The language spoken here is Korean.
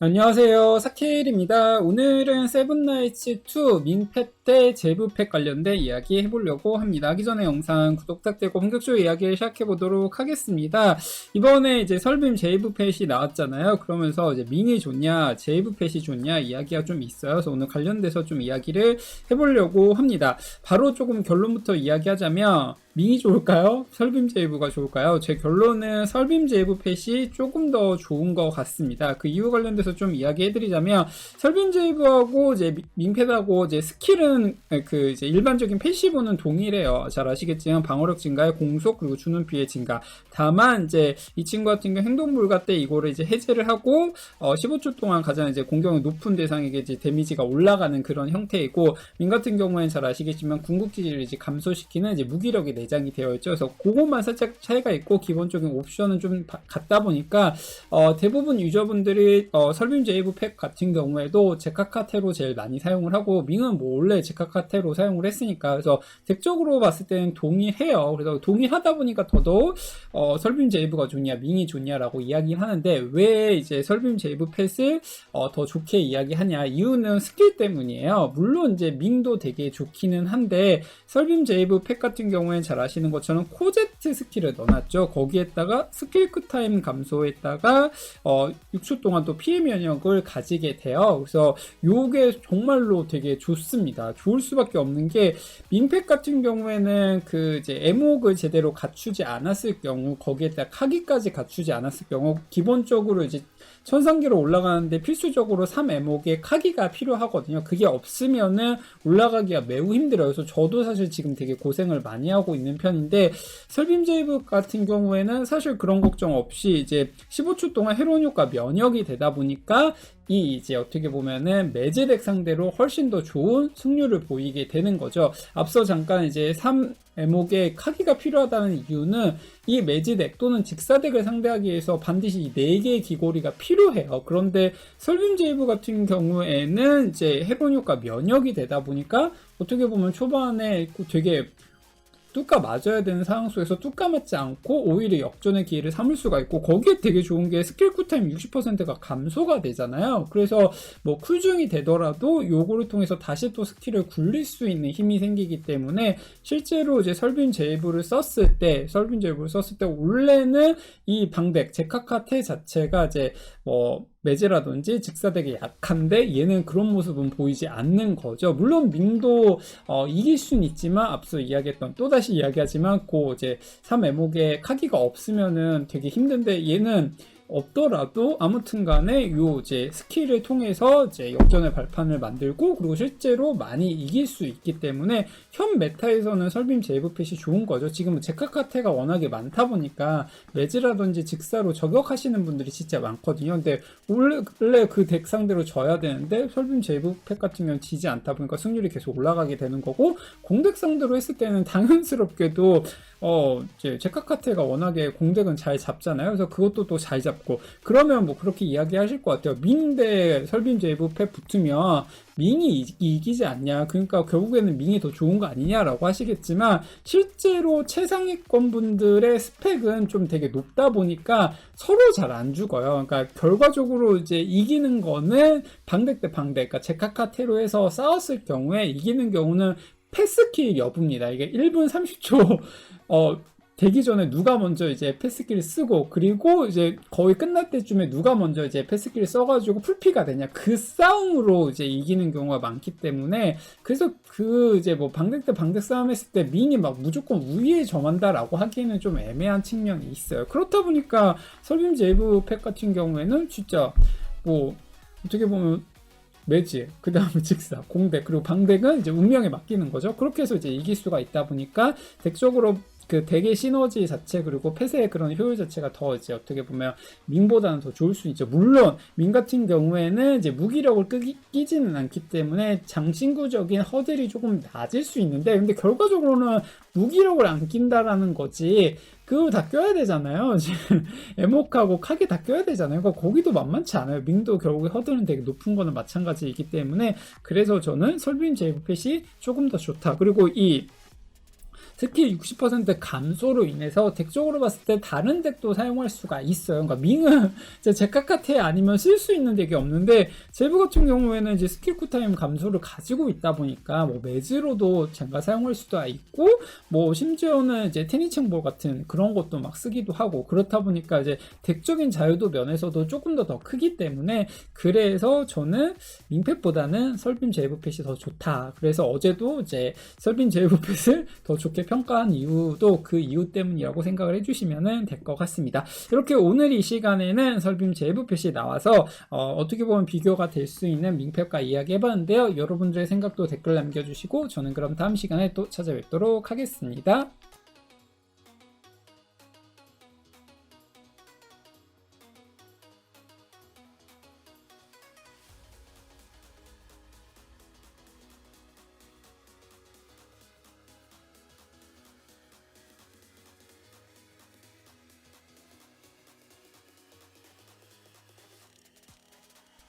안녕하세요. 사케일입니다. 오늘은 세븐나이츠2 민펫 대 제브팩 관련된 이야기 해보려고 합니다. 하기 전에 영상 구독 부탁드리고 본격적으로 이야기를 시작해보도록 하겠습니다. 이번에 이제 설빔 제이브펫이 나왔잖아요. 그러면서 이제 민이 좋냐, 제이브펫이 좋냐 이야기가 좀 있어요. 그래서 오늘 관련돼서 좀 이야기를 해보려고 합니다. 바로 조금 결론부터 이야기하자면 민이 좋을까요? 설빔 제이브가 좋을까요? 제 결론은 설빔 제이브 펫이 조금 더 좋은 것 같습니다. 그 이유 관련돼서 좀 이야기해드리자면 설빔 제이브하고 이제 민패드하고 이제 스킬은 그 이제 일반적인 패시브는 동일해요. 잘 아시겠지만 방어력 증가에 공속 그리고 주는 피해 증가. 다만 이제 이 친구 같은 경우 행동 불가 때 이거를 이제 해제를 하고 어 15초 동안 가장 이제 공격이 높은 대상에게 이제 데미지가 올라가는 그런 형태이고 민 같은 경우에는 잘 아시겠지만 궁극기를 이제 감소시키는 이제 무기력이 내 장이 되어 있죠. 그래서 그것만 살짝 차이가 있고 기본적인 옵션은 좀 바- 같다 보니까 어 대부분 유저분들이 어 설빔 제이브 팩 같은 경우에도 제카카테로 제일 많이 사용을 하고 밍은 뭐 원래 제카카테로 사용을 했으니까 그래서 덱적으로 봤을 때는 동의해요. 그래서 동의하다 보니까 더더욱 어, 설빔 제이브가 좋냐, 밍이 좋냐라고 이야기를 하는데 왜 이제 설빔 제이브 펫을 어, 더 좋게 이야기하냐 이유는 스킬 때문이에요. 물론 이제 밍도 되게 좋기는 한데 설빔 제이브 펫 같은 경우에는 잘 아시는 것처럼 코제트 스킬을 넣어놨죠. 거기에다가 스킬 쿨타임 감소에다가 어, 6초 동안 또 피해 면역을 가지게 돼요. 그래서 요게 정말로 되게 좋습니다. 좋을 수밖에 없는 게 민팩 같은 경우에는 그 이제 에목을 제대로 갖추지 않았을 경우 거기에다 카기까지 갖추지 않았을 경우 기본적으로 이제 천상기로 올라가는데 필수적으로 3에목의 카기가 필요하거든요. 그게 없으면은 올라가기가 매우 힘들어요. 그래서 저도 사실 지금 되게 고생을 많이 하고 있는 편인데 설빔 제이브 같은 경우에는 사실 그런 걱정 없이 이제 15초 동안 헤론 효과 면역이 되다 보니까 이 이제 어떻게 보면은 매제덱 상대로 훨씬 더 좋은 승률을 보이게 되는 거죠. 앞서 잠깐 이제 3 에목의 카기가 필요하다는 이유는 이 매지덱 또는 직사덱을 상대하기 위해서 반드시 4개의 기고리가 필요해요. 그런데 설빔 제이브 같은 경우에는 이제 해본 효과 면역이 되다 보니까 어떻게 보면 초반에 되게 뚜까 맞아야 되는 상황 속에서 뚜까 맞지 않고 오히려 역전의 기회를 삼을 수가 있고 거기에 되게 좋은 게 스킬 쿨타임 60%가 감소가 되잖아요. 그래서 뭐 쿨중이 되더라도 요거를 통해서 다시 또 스킬을 굴릴 수 있는 힘이 생기기 때문에 실제로 이제 설빈 제이브를 썼을 때 설빈 제이브를 썼을 때 원래는 이 방덱 제카카테 자체가 이제 뭐 매제라든지 직사덱이 약한데 얘는 그런 모습은 보이지 않는 거죠. 물론 민도 어, 이길 수는 있지만 앞서 이야기했던 또다시 이야기하지만 그 이제 3에목의 카기가 없으면은 되게 힘든데 얘는 없더라도 아무튼 간에 요 이제 스킬을 통해서 이제 역전의 발판을 만들고 그리고 실제로 많이 이길 수 있기 때문에 현 메타에서는 설빔 제이브펫이 좋은 거죠. 지금 제카카테가 워낙에 많다 보니까 매즈라든지 직사로 저격하시는 분들이 진짜 많거든요. 근데 원래 그덱 상대로 져야 되는데 설빔 제이브펫 같은 경우는 지지 않다 보니까 승률이 계속 올라가게 되는 거고 공덱 상대로 했을 때는 당연스럽게도 어, 이제 제카카테가 워낙에 공덱은 잘 잡잖아요. 그래서 그것도 또 잘 잡고 그러면 뭐 그렇게 이야기하실 것 같아요. 민 대 설빔 제이브 패 붙으면 민이 이- 이기지 않냐. 그러니까 결국에는 민이 더 좋은 거 아니냐라고 하시겠지만 실제로 최상위권 분들의 스펙은 좀 되게 높다 보니까 서로 잘 안 죽어요. 그러니까 결과적으로 이제 이기는 거는 방덱 대 방덱, 그러니까 제카카테로 해서 싸웠을 경우에 이기는 경우는 패스킬 여부입니다. 이게 1분 30초 어 되기 전에 누가 먼저 이제 패스키를 쓰고 그리고 이제 거의 끝날 때쯤에 누가 먼저 이제 패스키를 써가지고 풀피가 되냐 그 싸움으로 이제 이기는 경우가 많기 때문에 그래서 그 이제 뭐 방덱 대 방덱 싸움 했을 때 민이 막 무조건 우위에 점한다라고 하기에는 좀 애매한 측면이 있어요 그렇다 보니까 설빔 제이브 팩 같은 경우에는 진짜 뭐 어떻게 보면 매지, 그 다음에 직사, 공백, 그리고 방백은 이제 운명에 맡기는 거죠. 그렇게 해서 이제 이길 수가 있다 보니까 덱적으로 그 덱의 시너지 자체 그리고 폐쇄의 그런 효율 자체가 더 이제 어떻게 보면 민보다는 더 좋을 수 있죠. 물론 민 같은 경우에는 이제 무기력을 끄기, 끼지는 않기 때문에 장신구적인 허들이 조금 낮을 수 있는데 근데 결과적으로는 무기력을 안 낀다라는 거지 그거 다 껴야 되잖아요. 지금 에목하고 카기 다 껴야 되잖아요. 그러니까 거기도 만만치 않아요. 민도 결국에 허들은 되게 높은 거는 마찬가지이기 때문에 그래서 저는 설빔 제이브펫이 조금 더 좋다. 그리고 이 스킬 60% 감소로 인해서 덱적으로 봤을 때 다른 덱도 사용할 수가 있어요. 그러니까 밍은 이제 제카카테 아니면 쓸 수 있는 덱이 없는데 제부 같은 경우에는 이제 스킬 쿨타임 감소를 가지고 있다 보니까 뭐 매즈로도 잠깐 사용할 수도 있고 뭐 심지어는 이제 테니칭볼 같은 그런 것도 막 쓰기도 하고 그렇다 보니까 이제 덱적인 자유도 면에서도 조금 더 더 크기 때문에 그래서 저는 민펫보다는 설빔 제이브펫이 더 좋다. 그래서 어제도 이제 설빔 제이브펫을 더 좋게 평가한 이유도 그 이유 때문이라고 생각을 해주시면 될 것 같습니다. 이렇게 오늘 이 시간에는 설빔 제이브펫이 나와서 어, 떻게 보면 비교가 될 수 있는 민펫과 이야기 해봤는데요. 여러분들의 생각도 댓글 남겨주시고 저는 그럼 다음 시간에 또 찾아뵙도록 하겠습니다.